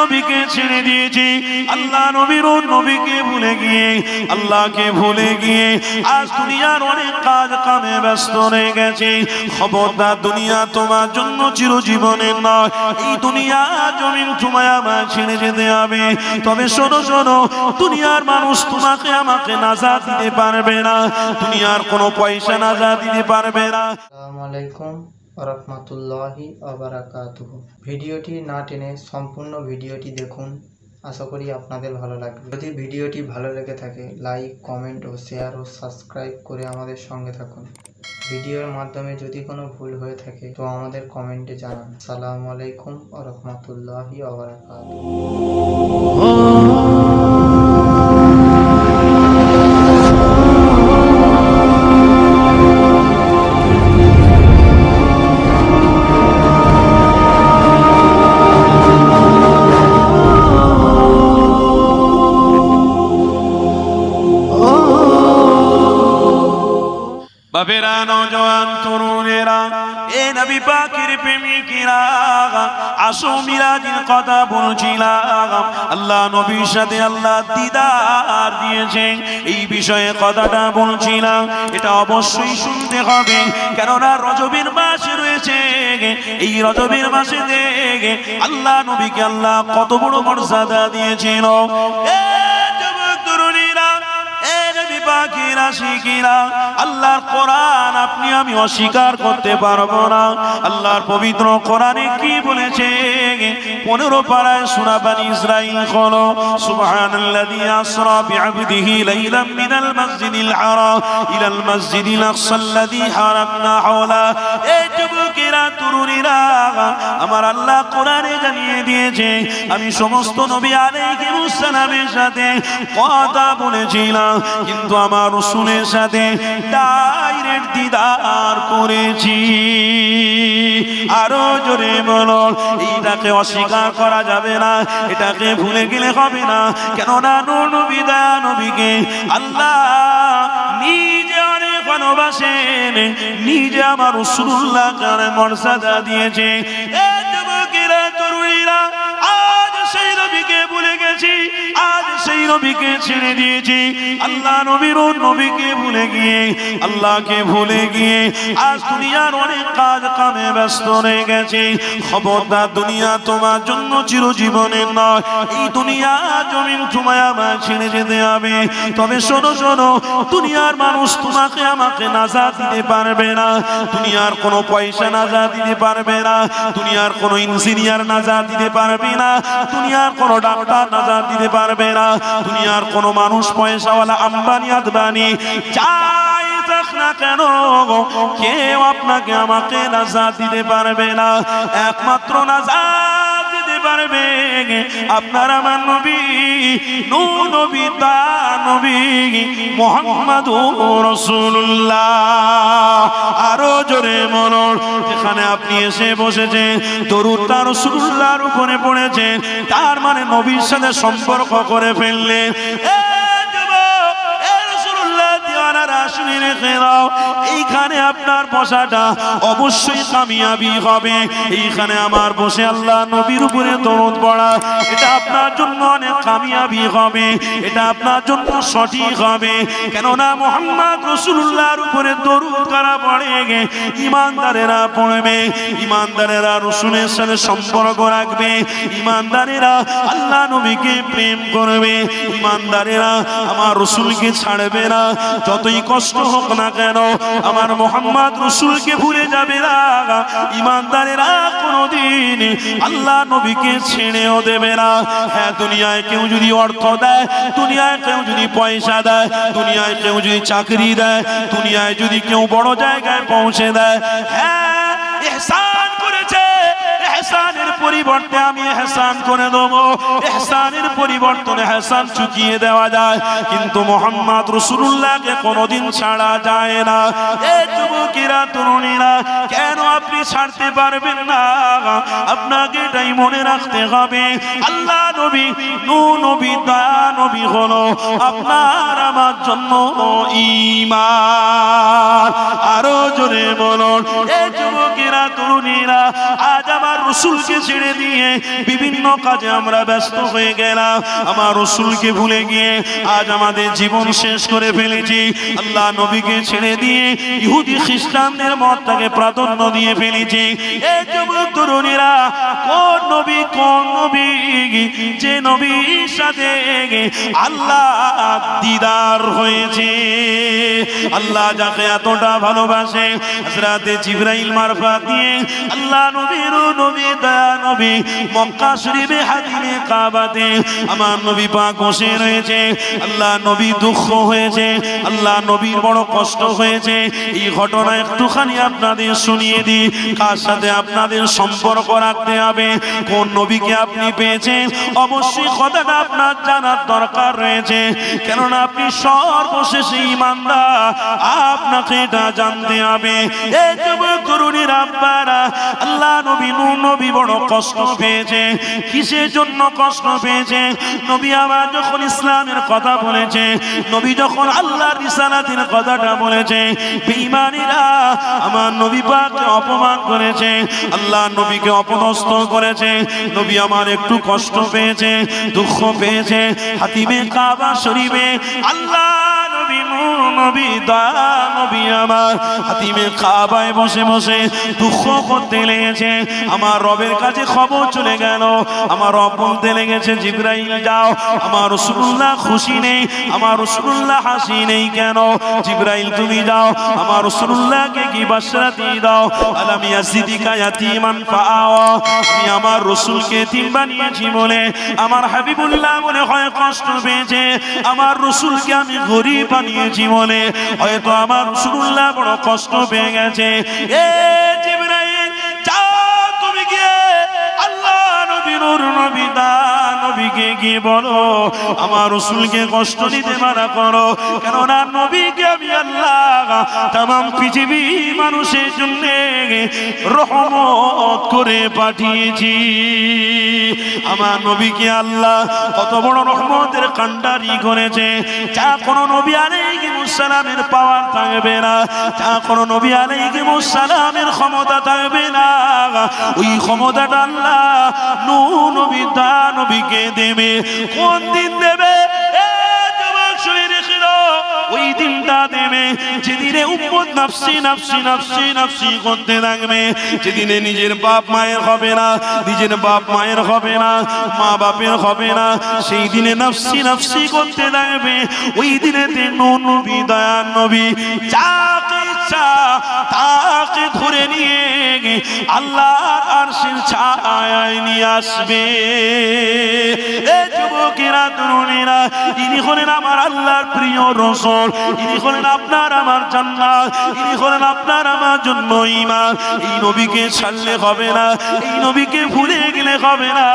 নবীকে ছেড়ে দিয়েছি। আল্লাহ নবীর নবীকে ভুলে গিয়ে, আল্লাহকে ভুলে গিয়ে আজ দুনিয়ার অনেক কাজ কামে ব্যস্ত হয়ে গেছে। খবরদার দুনিয়া তোমার জন্য চিরজীবনের নয়। এই দুনিয়া জমিন তোমায় আমার ছেড়ে যেতে হবে। তবে শোনো শোনো, দুনিয়ার মানুষ তোমাকে আমাকে নাজাদ দিতে পারবে না। দুনিয়ার কোনো পয়সা নাজাদ দিতে পারবে না। আসসালামু আলাইকুম। রহমতুল্লাহি আবরাকাতুহ। ভিডিওটি না টেনে সম্পূর্ণ ভিডিওটি দেখুন। আশা করি আপনাদের ভালো লাগবে। যদি ভিডিওটি ভালো লেগে থাকে, লাইক, কমেন্ট ও শেয়ার ও সাবস্ক্রাইব করে আমাদের সঙ্গে থাকুন। ভিডিওর মাধ্যমে যদি কোনো ভুল হয়ে থাকে, তো আমাদের কমেন্টে জানান। সালামু আলাইকুম রহমতুল্লাহি আবরাকাতুহ নবী পাখির প্রেমিকেরা আসো মিরাজের কথা বলছিলাম। আল্লাহ নবীর সাথে আল্লাহ দিদার দিয়েছেন। এই বিষয়ে কথাটা বলছিলাম। এটা অবশ্যই শুনতে হবে। কেননা রজবের মাসে রয়েছে এই রজবের মাসে দেখে আল্লাহ নবীকে আল্লাহ কত বড় মর্যাদা দিয়েছিল। এ এ নবী পাখিরা শিখিরা আল্লাহর কোরআন আপনি, আমি অস্বীকার করতে পারব না। আল্লাহর পবিত্র কোরআনে কি বলেছে? পনেরো পাড়ায় সুরাবানি ইসরাইল হলো জানিয়ে দিয়েছে, আমি সমস্ত সাথে কথা বলেছিলাম, কিন্তু আমার রসুলের সাথে ডাইরেক্ট দিদার করেছি। আরও জোরে বলো এইটাকে অস্বীকার করা যাবে না, এটাকে ভুলে গেলে হবে না। কেননা নবী নবীকে আল্লাহ নিজে অনেক ভালোবাসেন, নিজে আমার রসুল্লাহ মর্যাদা দিয়েছে। সেই নবীকে ভুলে গেছি। আজ সেই নবীকে ছেড়ে দিয়েছি। আল্লাহ নবীর নবীকে ভুলে গিয়ে, আল্লাহকে ভুলে গিয়ে আজ দুনিয়ার অনেক কাজ কামে ব্যস্ত হয়ে গেছে। খবরদার দুনিয়া তোমার জন্য চিরজীবনের নয়। এই দুনিয়া জমিন তোমায় আমার ছেড়ে যেতে হবে। তবে শোনো শোনো, দুনিয়ার মানুষ তোমাকে আমাকে নাজাদ দিতে পারবে না। দুনিয়ার কোনো পয়সা নাজা দিতে পারবে না। দুনিয়ার কোনো ইঞ্জিনিয়ার নাজাদ দিতে পারবে না। দুনিয়ার কোন ডাক্তার নাজার দিতে পারবে না। দুনিয়ার কোন মানুষ পয়সাওয়ালা আম্বানি, আদবানি না কেন কেউ আপনাকে আমাকে নাজার দিতে পারবে না। একমাত্র দিতে পারবে আপনার আমার নবী নবী তা নবী মোহাম্মদ রসুল্লাহ আরও জোরে মনন এখানে আপনি এসে বসেছেন তরুণ তার রসুল্লাহর উপরে পড়েছেন, তার মানে নবীর সাথে সম্পর্ক করে ফেললেন। রেখে দাও। এইখানে আপনার বসাটা অবশ্যই কামিয়াবি হবে এইখানে আমার বসে আল্লাহ নবীর উপরে পড়া, এটা আপনার জন্য অনেক কামিয়াবি হবে, এটা আপনার জন্য সঠিক হবে কেননা মোহাম্মদ রসুল্লাহর উপরে করা পড়ে গে, ইমানদারেরা পড়বে, ইমানদারেরা সাথে সম্পর্ক রাখবে, ইমানদারেরা আল্লাহ নবীকে প্রেম করবে, ইমানদারেরা আমার রসুলকে ছাড়বে না, যতই কষ্ট হোক না কেন, আমার মোহাম্মদ রসুলকে ভুলে যাবে না। ইমানদারেরা কোনোদিন আল্লাহ নবীকে ছেড়েও দেবে না। হ্যাঁ দুনিয়ায় কেউ যদি অর্থ দেয়, দুনিয়ায় কেউ যদি পয়সা দেয়, দুনিয়ায় কেউ যদি চাকরি দেয়, দুনিয়ায় যদি কেউ বড় জায়গায় পৌঁছে দেয়। হ্যাঁ এহসান করেছে। এহসানের পরিবর্তে আমি এহসান করে দেবো। এহসানের পরিবর্তনে এহসান চুকিয়ে দেওয়া যায়। কিন্তু মোহাম্মদ রসুল্লাহকে কোনোদিন ছাড়া যায় না। এ যুবকেরা, তরুণীরা, কেন আপনি ছাড়তে পারবেন না? আপনাকে এটাই মনে রাখতে হবে। আল্লাহ নবী, নু নবী দয়া নবী হলো আপনার আমার জন্য ইমান আরও জোরে বলুন, এ যুবকেরা তরুণীরা আজ আমার রসুলকে ছেড়ে দিয়ে বিভিন্ন কাজে আমরা ব্যস্ত হয়ে গেলাম। আমার রসুলকে ভুলে গিয়ে আজ আমাদের জীবন শেষ করে ফেলেছি। আল্লাহ নবীকে ছেড়ে দিয়ে ইহুদি খ্রিস্টানদের মতটাকে প্রাধান্য দিয়ে ফেলেছি। এই যুবক তরুণীরা, কোন নবী কোন নবী? যে নবীর সাথে আল্লাহ দিদার হয়েছে। আল্লাহ যাকে এতটা ভালোবাসে, হযরতে জিবরাইল মারফত দিয়ে আল্লাহ নবীর নবী দয়া নবী মক্কা শরীফে হাতিমে কাবাতে আমার নবী পাক বসে রয়েছে, আল্লাহ নবী দুঃখ হয়েছে, আল্লাহ নবীর বড় কষ্ট হয়েছে। এই ঘটনা একটুখানি আপনাদের শুনিয়ে দিই, কার সাথে আপনাদের সম্পর্ক রাখতে হবে, কোন নবীকে আপনি পেয়েছেন? অবশ্যই কথাটা আপনার জানার দরকার রয়েছে, কেননা আপনি সর্বশেষে ইমানদার। আপনাকে এটা জানতে হবে। এই যুবক তরুণীর আব্বারা, আল্লাহ নবী নূ নবী বড় কষ্ট পেয়েছে, কিসের জন্য কষ্ট পেয়েছে? নবী আমার যখন ইসলামের কথা বলেছে, নবী যখন আল্লাহর রিসালাতের কথাটা বলেছে, বেঈমানীরা আমার নবী পাককে অপমান করেছে, আল্লাহ নবীকে অপদস্থ করেছে, নবী আমার একটু কষ্ট পেয়েছে, দুঃখ পেয়েছে, হাতিমে কাবা শরীফে আল্লাহ নবী, দয়া নবী আমার। বসে বসে দুঃখ করতে লেগেছে। আমার রবের কাছে খবর চলে গেল। আমার রব বলতে লেগেছে, জিব্রাইল, যাও। আমার রসুল্লাহ খুশি নেই। আমার রসুল্লাহ হাসি নেই কেন? জিব্রাইল, তুমি যাও। আমার রসুল্লাহকে কি দাও? আলামি আসিদিকা ইয়াতিমান আমি আমার রসুলকে তিন বানিয়েছি বলে আমার হাবিবুল্লাহ মনে হয় কষ্ট পেয়েছে। আমার রসুলকে আমি গরিব বানিয়েছি বলে হয়তো আমার রসুল্লাহ বড় কষ্ট পেয়ে গেছে। তুমি গিয়ে আল্লাহ নবীর নবী দা নবীকে গিয়ে বলো? আমার রসুলকে কষ্ট দিতে মানা করো। কেননা নবীকে আমি আল্লাহ তাম পৃথিবী মানুষের জন্য রহমত করে পাঠিয়েছি। আমার নবীকে আল্লাহ কত বড় রহমতের কান্ডারি করেছে। যা কোন নবী আলাইহিমুসসালামের পাওয়ার থাকবে না। যা কোনো নবী আলাইহিমুসসালামের ক্ষমতা থাকবে না। ওই ক্ষমতাটা আল্লাহ নবী তা নবীকে দেবে। কোন দিন দেবে? ওই দিনটা দেবে। যেদিনে নাফসি নাফসি নাফসি নাফসি করতে থাকবে যেদিনে নিজের বাপ মায়ের হবে না, নিজের বাপ মায়ের হবে না, মা বাপের হবে না, সেই দিনে নাফসি নাফসি করতে থাকবে ওই দিনেতে নবী নবী ইচ্ছা তাকে ধরে নিয়ে আল্লাহর আরশের ছায়ায় নিয়ে আসবে। যুবকেরা, তরুণীরা, ইনি হলেন আমার আল্লাহর প্রিয় রসল, ইনি হলেন আপনার আমার জান্নাত, ইনি হলেন আপনার আমার জন্য ইমান এই নবীকে ছাড়লে হবে না, এই নবীকে ভুলে গেলে হবে না।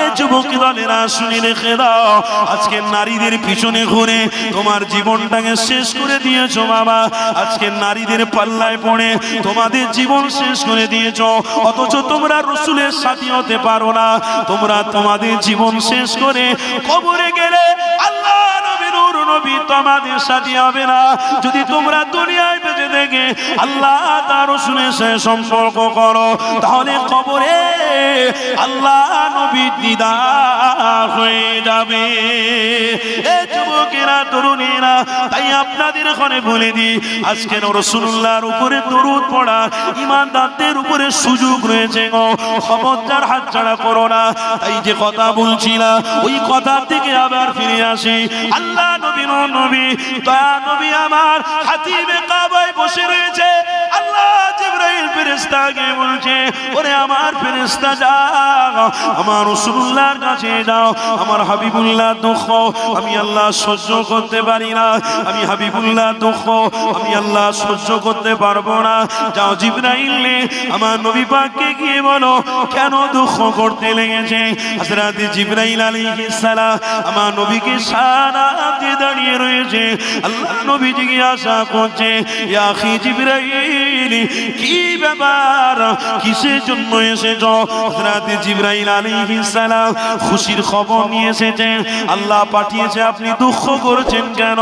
এ যুবক দলেরা, শুনে রেখে দাও, আজকে নারীদের পিছনে ঘুরে তোমার জীবনটাকে শেষ করে দিয়েছ বাবা। আজকে নারীদের পাল্লায় পড়ে, তোমাদের জীবন শেষ করে দিয়েছ। অথচ তোমরা রসুলের সাথী হতে পারো না। তোমরা তোমাদের জীবন শেষ করে কবরে গেলে আল্লাহ নবী নূর নবী তোমাদের সাথী হবে না। যদি তোমরা দুনিয়ায় বেঁচে দেখে আল্লাহ তার রসুলের সে সম্পর্ক করো, তাহলে কবরে আল্লাহ নবী দিদা হয়ে যাবে। এ যুবকেরা, তরুণীরা, তাই আপনাদের ঘরে বলে দিই, আজকে রসুল্লাহর উপরে দরুদ পড়া ইমানদারদের উপরে সুযোগ রয়েছে গো। খবরদার হাত ছাড়া করো না। তাই যে কথা বলছিলাম, ওই কথা থেকে আবার ফিরে আসি। আল্লাহ নবী নবী, দয়া নবী আমার হাতিমে কাবায় বসে রয়েছে। ফেরেশতাকে বলছে, ওরে আমার ফেরেশতা যাও, আমার রাসূলুল্লাহর কাছে যাও, আমার হাবিবুল্লাহ দুঃখ, আমি আল্লাহ সহ্য করতে পারি না, আমি হাবিবুল্লাহ দুঃখ, আমি আল্লাহ সহ্য করতে পারব না। যাও জিব্রাইল আমার নবী পাককে গিয়ে বলো, কেন দুঃখ করতে লেগেছে? হযরত জিব্রাইল আলাইহিস সালাম আমার নবীকে সারা দাঁড়িয়ে রয়েছে। আল্লাহ নবী জিজ্ঞাসা করছে, ইয়া আখি জিব্রাইল, কি ব্যাপার? কিসের জন্য এসেছ? হযরত জিবরাইল আলাইহিস সালাম খুশির খবর নিয়ে এসেছেন। আল্লাহ পাঠিয়েছে, আপনি দুঃখ করেছেন কেন?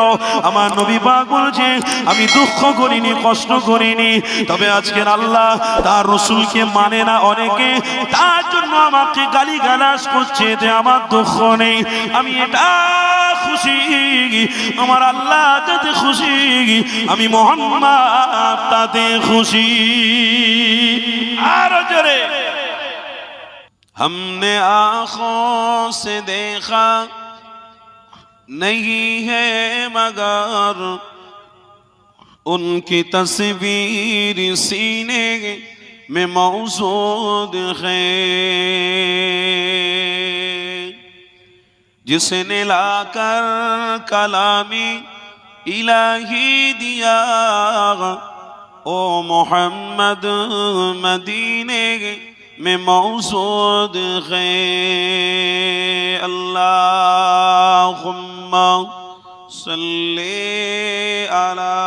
আমার নবী পাক বলেছে আমি দুঃখ করিনি, কষ্ট করিনি। তবে আজকের আল্লাহ তার রসুলকে মানে না অনেকে। তার জন্য আমাকে গালি গালাস করছে যে আমার দুঃখ নেই। আমি এটা খুশি। আমার আল্লাহ যাতে খুশি، আমি মোহাম্মদ তাতে খুশি। আর ہم نے آنکھوں سے دیکھا نہیں ہے مگر ان کی تصویر سینے میں موزود ہے जिसने लाकर कलामी इलाही दिया ओ मोहम्मद मदीने में मौजूद है अल्लाहुम्मा सल्ले अला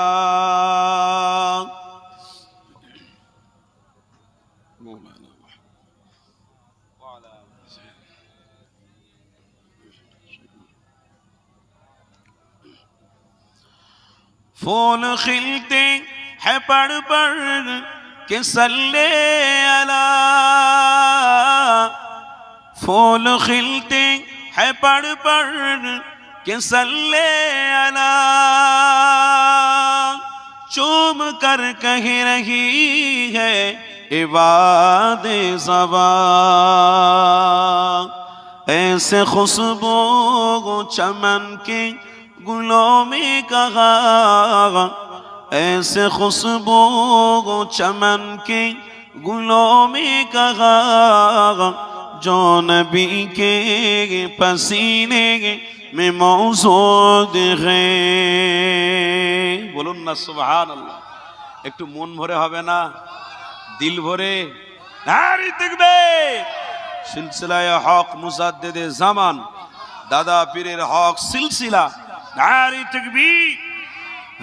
پھول کھلتے ہیں پڑ پڑ کے سلے اللہ پھول کھلتے ہیں پڑ پڑ کے سلے اللہ چوم کر کہہ رہی ہے، عباد زبا. ایسے خوشبو چمن کی گلوں میں کہا ایسے خوشبو چمن کے گلوں میں کہا جو نبی کے پسینے میں موجود ہے بولون نا سبحان اللہ ایک تو একটু মন ভরে হবে না দিল ভরে নারী দেখবে সিলসিলায় হক مزدد زمان دادا پیر হক سلسلہ نعری تکبیر۔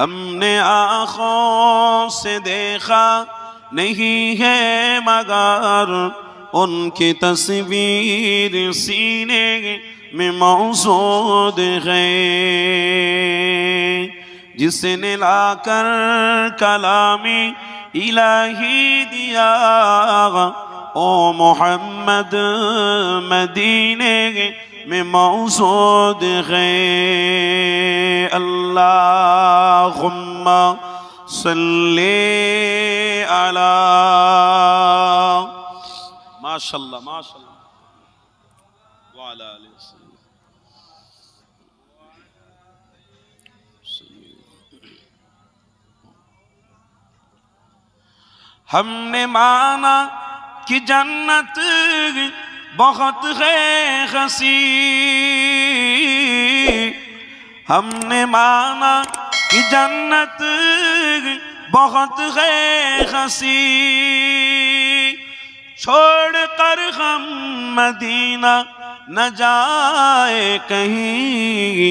ہم نے آنکھوں سے دیکھا نہیں ہے مگر ان کی تصویر سینے میں موزود ہے۔ جس نے لا کر کلامی الہی دیا۔ أو محمد مدینے میں موسود ہے شاء الله ما شاء الله وعلى آله وسلم ہم نے مانا کی جنت بہت ہے خسی ہم نے مانا کہ جنت بہت ہے خسی چھوڑ کر ہم مدینہ نہ جائے کہیں۔